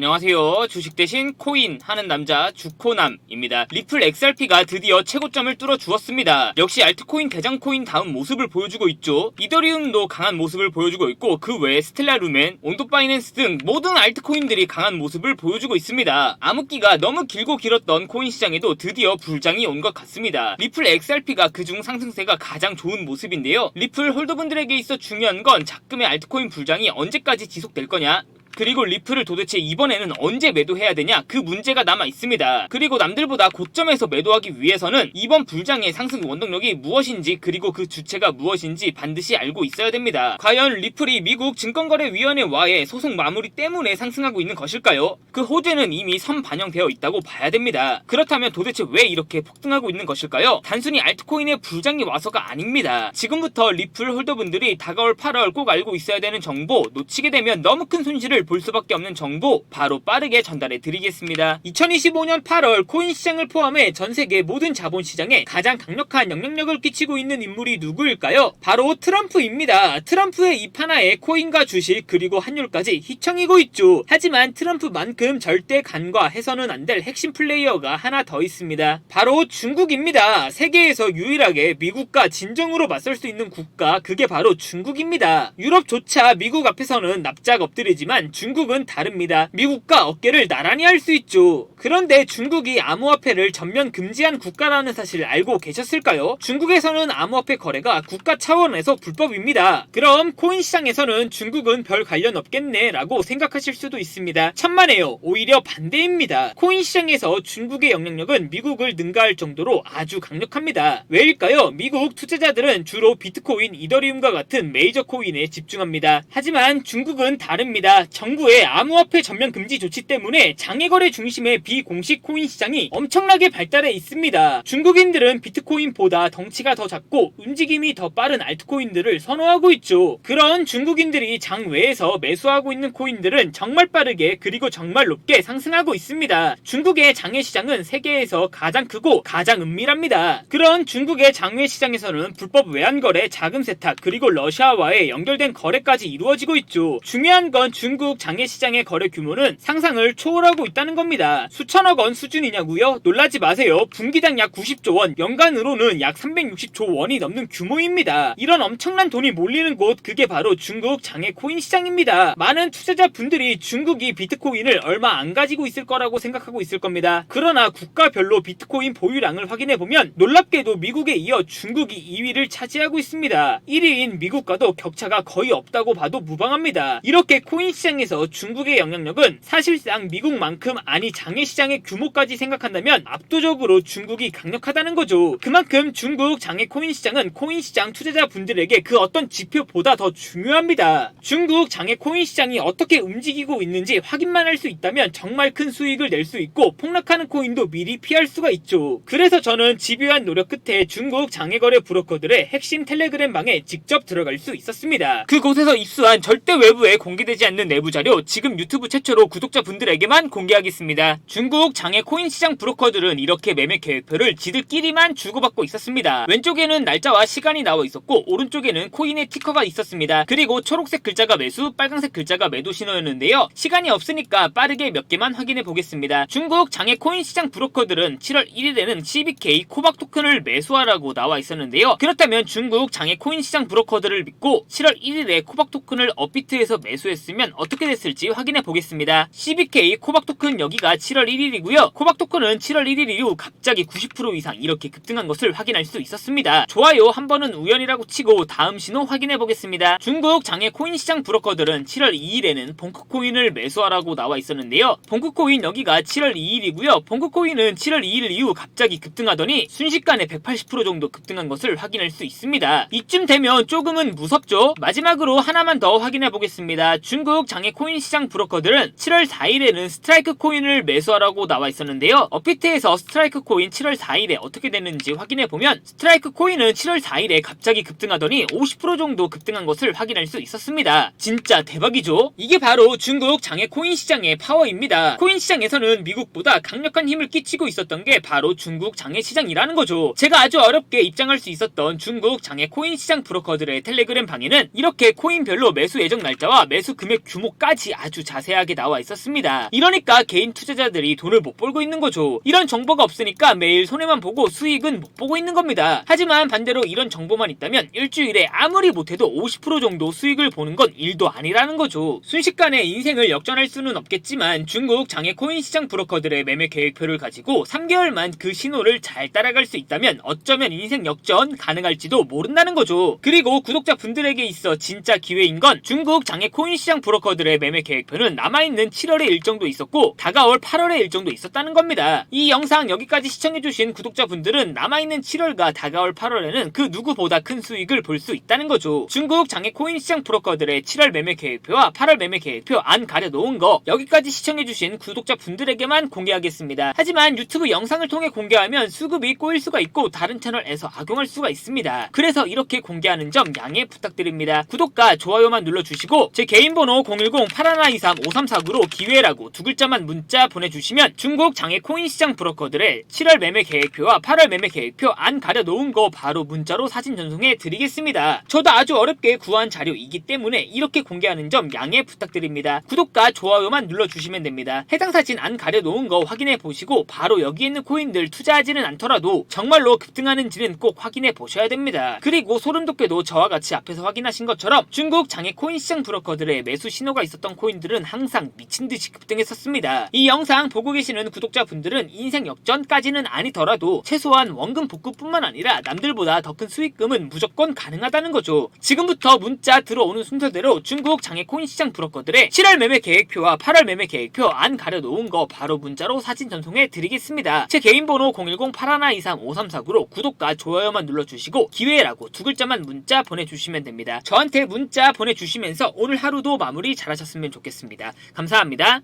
안녕하세요. 주식 대신 코인 하는 남자 주코남입니다. 리플 XRP가 드디어 최고점을 뚫어 주었습니다. 역시 알트코인 대장 코인 다음 모습을 보여주고 있죠. 이더리움도 강한 모습을 보여주고 있고 그 외에 스텔라 루멘, 온도 파이낸스 등 모든 알트코인들이 강한 모습을 보여주고 있습니다. 암흑기가 너무 길고 길었던 코인 시장에도 드디어 불장이 온 것 같습니다. 리플 XRP가 그중 상승세가 가장 좋은 모습인데요. 리플 홀더분들에게 있어 중요한 건 작금의 알트코인 불장이 언제까지 지속될 거냐 그리고 리플을 도대체 이번에는 언제 매도해야 되냐 그 문제가 남아 있습니다. 그리고 남들보다 고점에서 매도하기 위해서는 이번 불장의 상승 원동력이 무엇인지 그리고 그 주체가 무엇인지 반드시 알고 있어야 됩니다. 과연 리플이 미국 증권거래위원회와의 소송 마무리 때문에 상승하고 있는 것일까요? 그 호재는 이미 선 반영되어 있다고 봐야 됩니다. 그렇다면 도대체 왜 이렇게 폭등하고 있는 것일까요? 단순히 알트코인의 불장이 와서가 아닙니다. 지금부터 리플 홀더분들이 다가올 8월 꼭 알고 있어야 되는 정보 놓치게 되면 너무 큰 손실을 볼 수밖에 없는 정보 바로 빠르게 전달해 드리겠습니다. 2025년 8월 코인 시장을 포함해 전 세계 모든 자본 시장에 가장 강력한 영향력을 끼치고 있는 인물이 누구일까요? 바로 트럼프입니다. 트럼프의 입 하나에 코인과 주식 그리고 환율까지 휘청이고 있죠. 하지만 트럼프만큼 절대 간과 해서는 안 될 핵심 플레이어가 하나 더 있습니다. 바로 중국입니다. 세계에서 유일하게 미국과 진정으로 맞설 수 있는 국가 그게 바로 중국입니다. 유럽조차 미국 앞에서는 납작 엎드리지만 중국은 다릅니다. 미국과 어깨를 나란히 할 수 있죠. 그런데 중국이 암호화폐를 전면 금지한 국가라는 사실 알고 계셨을까요? 중국에서는 암호화폐 거래가 국가 차원에서 불법입니다. 그럼 코인 시장에서는 중국은 별 관련 없겠네 라고 생각하실 수도 있습니다. 천만에요. 오히려 반대입니다. 코인 시장에서 중국의 영향력은 미국을 능가할 정도로 아주 강력합니다. 왜일까요? 미국 투자자들은 주로 비트코인, 이더리움과 같은 메이저 코인에 집중합니다. 하지만 중국은 다릅니다. 정부의 암호화폐 전면 금지 조치 때문에 장외거래 중심의 비공식 코인 시장이 엄청나게 발달해 있습니다. 중국인들은 비트코인보다 덩치가 더 작고 움직임이 더 빠른 알트코인들을 선호하고 있죠. 그런 중국인들이 장외에서 매수하고 있는 코인들은 정말 빠르게 그리고 정말 높게 상승하고 있습니다. 중국의 장외 시장은 세계에서 가장 크고 가장 은밀합니다. 그런 중국의 장외 시장에서는 불법 외환 거래, 자금 세탁 그리고 러시아와의 연결된 거래까지 이루어지고 있죠. 중요한 건 중국 장외 시장의 거래 규모는 상상을 초월하고 있다는 겁니다. 수천억 원 수준이냐고요? 놀라지 마세요. 분기당 약 90조 원, 연간으로는 약 360조 원이 넘는 규모입니다. 이런 엄청난 돈이 몰리는 곳 그게 바로 중국 장외 코인 시장입니다. 많은 투자자분들이 중국이 비트코인을 얼마 안 가지고 있을 거라고 생각하고 있을 겁니다. 그러나 국가별로 비트코인 보유량을 확인해 보면 놀랍게도 미국에 이어 중국이 2위를 차지하고 있습니다. 1위인 미국과도 격차가 거의 없다고 봐도 무방합니다. 이렇게 코인 시장에서 중국의 영향력은 사실상 미국만큼 아니 장외 시장의 규모까지 생각한다면 압도적으로 중국이 강력하다는 거죠. 그만큼 중국 장외 코인 시장은 코인 시장 투자자분들에게 그 어떤 지표보다 더 중요합니다. 중국 장외 코인 시장이 어떻게 움직이고 있는지 확인만 할 수 있다면 정말 큰 수익을 낼 수 있고 폭락하는 코인도 미리 피할 수가 있죠. 그래서 저는 집요한 노력 끝에 중국 장외거래 브로커들의 핵심 텔레그램 방에 직접 들어갈 수 있었습니다. 그곳에서 입수한 절대 외부에 공개되지 않는 내부 자료 지금 유튜브 최초로 구독자분들에게만 공개하겠습니다. 중국 장외 코인 시장 브로커들은 이렇게 매매 계획표를 지들끼리만 주고받고 있었습니다. 왼쪽에는 날짜와 시간이 나와 있었고 오른쪽에는 코인의 티커가 있었습니다. 그리고 초록색 글자가 매수, 빨간색 글자가 매도 신호였는데요. 시간이 없으니까 빠르게 몇 개만 확인해 보겠습니다. 중국 장외 코인 시장 브로커들은 7월 1일에는 CBK 코박 토큰을 매수하라고 나와 있었는데요. 그렇다면 중국 장외 코인 시장 브로커들을 믿고 7월 1일에 코박 토큰을 업비트에서 매수했으면 어떻게 됐을지 확인해 보겠습니다. CBK 코박 토큰 여기가 7월 1일이고요. 코박 토큰은 7월 1일 이후 갑자기 90% 이상 이렇게 급등한 것을 확인할 수 있었습니다. 좋아요 한 번은 우연이라고 치고 다음 신호 확인해 보겠습니다. 중국 장외 코인 시장 브로커들은 7월 2일에는 봉크코인을 매수하라고 나와 있었는데요. 봉크코인 여기가 7월 2일이고요. 봉크코인은 7월 2일 이후 갑자기 급등하더니 순식간에 180% 정도 급등한 것을 확인할 수 있습니다. 이쯤 되면 조금은 무섭죠? 마지막으로 하나만 더 확인해 보겠습니다. 중국 장외 코인 시장 브로커들은 7월 4일에는 스트라이크 코인을 매수하라고 나와 있었는데요. 업비트에서 스트라이크 코인 7월 4일에 어떻게 됐는지 확인해 보면 스트라이크 코인은 7월 4일에 갑자기 급등하더니 50% 정도 급등한 것을 확인할 수 있었습니다. 진짜 대박이죠? 이게 바로 중국 장외 코인 시장의 파워입니다. 코인 시장에서는 미국보다 강력한 힘을 끼치고 있었던 게 바로 중국 장외 시장이라는 거죠. 제가 아주 어렵게 입장할 수 있었던 중국 장외 코인 시장 브로커들의 텔레그램 방에는 이렇게 코인별로 매수 예정 날짜와 매수 금액 규모 것까지 아주 자세하게 나와 있었습니다. 이러니까 개인 투자자들이 돈을 못 벌고 있는 거죠. 이런 정보가 없으니까 매일 손해만 보고 수익은 못 보고 있는 겁니다. 하지만 반대로 이런 정보만 있다면 일주일에 아무리 못해도 50% 정도 수익을 보는 건 일도 아니라는 거죠. 순식간에 인생을 역전할 수는 없겠지만 중국 장외 코인 시장 브로커들의 매매 계획표를 가지고 3개월만 그 신호를 잘 따라갈 수 있다면 어쩌면 인생 역전 가능할지도 모른다는 거죠. 그리고 구독자 분들에게 있어 진짜 기회인 건 중국 장외 코인 시장 브로커들의 매매 계획표는 남아있는 7월의 일정도 있었고 다가올 8월의 일정도 있었다는 겁니다. 이 영상 여기까지 시청해주신 구독자분들은 남아있는 7월과 다가올 8월에는 그 누구보다 큰 수익을 볼 수 있다는 거죠. 중국 장외 코인 시장 브로커들의 7월 매매 계획표와 8월 매매 계획표 안 가려놓은 거 여기까지 시청해주신 구독자분들에게만 공개하겠습니다. 하지만 유튜브 영상을 통해 공개하면 수급이 꼬일 수가 있고 다른 채널에서 악용할 수가 있습니다. 그래서 이렇게 공개하는 점 양해 부탁드립니다. 구독과 좋아요만 눌러주시고 제 개인 번호 010-8123-5349로 기회라고 두 글자만 문자 보내주 시면 중국 장외 코인 시장 브로커들의 7월 매매 계획표와 8월 매매 계획표 안 가려놓은 거 바로 문자로 사진 전송해 드리겠습니다. 저도 아주 어렵게 구한 자료이기 때문에 이렇게 공개하는 점 양해 부탁드립니다. 구독과 좋아요만 눌러주시면 됩니다. 해당 사진 안 가려놓은 거 확인해 보시고 바로 여기 있는 코인들 투자하지는 않더라도 정말로 급등하는지는 꼭 확인해 보셔야 됩니다. 그리고 소름 돋게도 저와 같이 앞에서 확인하신 것처럼 중국 장외 코인 시장 브로커들의 매수 신호가 있었던 코인들은 항상 미친 듯이 급등했었습니다. 이 영상 보고 계시는 구독자분들은 인생 역전까지는 아니더라도 최소한 원금 복구뿐만 아니라 남들보다 더 큰 수익금은 무조건 가능하다는 거죠. 지금부터 문자 들어오는 순서대로 중국 장외 코인 시장 브로커들의 7월 매매 계획표와 8월 매매 계획표 안 가려놓은 거 바로 문자로 사진 전송해 드리겠습니다. 제 개인 번호 010-8123-5349로 구독과 좋아요만 눌러주시고 기회라고 두 글자만 문자 보내주시면 됩니다. 저한테 문자 보내주시면서 오늘 하루도 마무리 잘하셨으면 좋겠습니다. 감사합니다.